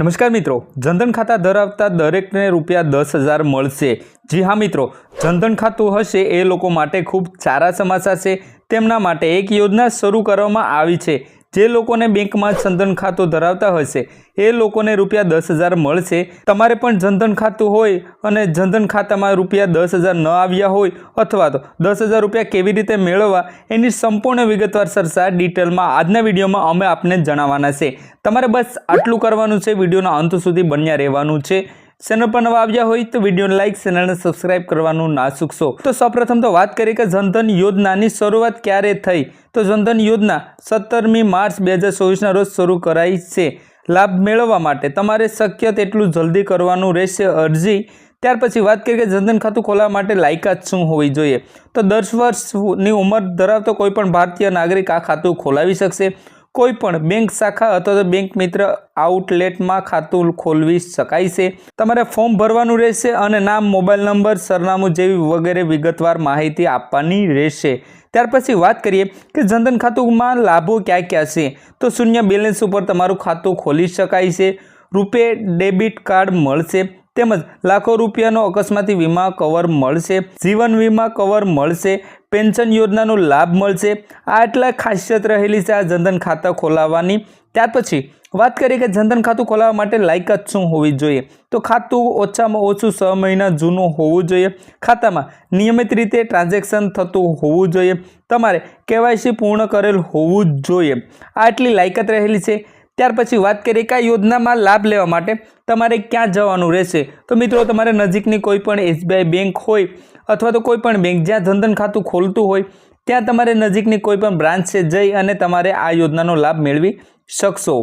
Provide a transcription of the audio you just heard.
નમસ્કાર મિત્રો, જનધન ખાતા ધરાવતા દરેકને રૂપિયા દસ હજાર મળશે. જી હા મિત્રો, જનધન ખાતું હશે એ લોકો માટે ખૂબ સારા સમાચાર છે. તેમના માટે એક યોજના શરૂ કરવામાં આવી છે. જે લોકોને બેંકમાં જનધન ખાતું ધરાવતા હશે, એ લોકોને રૂપિયા દસ હજાર મળશે. તમારે પણ જનધન ખાતું હોય અને જનધન ખાતામાં રૂપિયા દસ હજાર ન આવ્યા હોય અથવા તો દસ હજાર રૂપિયા કેવી રીતે મેળવવા, એની સંપૂર્ણ વિગતવાર સરસા ડિટેલમાં આજના વિડીયોમાં અમે આપને જણાવવાના છે. તમારે બસ આટલું કરવાનું છે, વિડીયોના અંત સુધી બન્યા રહેવાનું છે. ચેનલ પર નવા આવ્યા હોય તો વિડીયોને લાઇક ચેનલને સબસ્ક્રાઇબ કરવાનું ના ચૂકશો તો સૌપ્રથમ તો વાત કરીએ કે જનધન યોજનાની શરૂઆત ક્યારે થઈ? તો જનધન યોજના સત્તરમી માર્ચ બે હજાર ચોવીસના રોજ શરૂ કરાઈ છે. લાભ મેળવવા માટે તમારે શક્ય તેટલું જલ્દી કરવાનું રહેશે અરજી. ત્યાર પછી વાત કરીએ કે જનધન ખાતું ખોલાવવા માટે લાયકાત શું હોવી જોઈએ? તો દસ વર્ષની ઉંમર ધરાવતો કોઈપણ ભારતીય નાગરિક આ ખાતું ખોલાવી શકશે. કોઈ પણ બેંક શાખા અથવા તો બેંક મિત્ર આઉટલેટમાં ખાતું ખોલવી શકાય છે. તમારે ફોર્મ ભરવાનું રહેશે અને નામ, મોબાઈલ નંબર, સરનામું જેવી વગેરે વિગતવાર માહિતી આપવાની રહેશે. ત્યાર પછી વાત કરીએ કે જનધન ખાતુંમાં લાભો ક્યાં ક્યાં છે? તો શૂન્ય બેલેન્સ ઉપર તમારું ખાતું ખોલી શકાય છે. રૂપે ડેબિટ કાર્ડ મળશે તેમજ લાખો રૂપિયાનો અકસ્માતી વીમા કવર મળશે, જીવન વીમા કવર મળશે પેન્શન યોજનાનો લાભ મળશે. આ એટલા ખાસિયત રહેલી છે આ જનધન ખાતા ખોલાવવાની. ત્યાર પછી વાત કરીએ કે જનધન ખાતું ખોલાવવા માટે લાયકાત શું હોવી જોઈએ? તો ખાતું ઓછામાં ઓછું છ મહિના જૂનું હોવું જોઈએ. ખાતામાં નિયમિત રીતે ટ્રાન્ઝેક્શન થતું હોવું જોઈએ. તમારે કેવાયસી પૂર્ણ કરેલ હોવું જ જોઈએ. આ એટલી લાયકાત રહેલી છે. ત્યાર પછી વાત કરીએ કે આ યોજનામાં લાભ લેવા માટે તમારે ક્યાં જવાનું રહેશે? તો મિત્રો, તમારે નજીકની કોઈ પણ એસબીઆઈ બેંક હોય અથવા તો કોઈ પણ બેંક જ્યાં જનધન ખાતું ખોલતું હોય, ત્યાં તમારે નજીકની કોઈ પણ બ્રાન્ચ છે જઈ અને તમારે આ યોજનાનો લાભ મેળવી શકશો.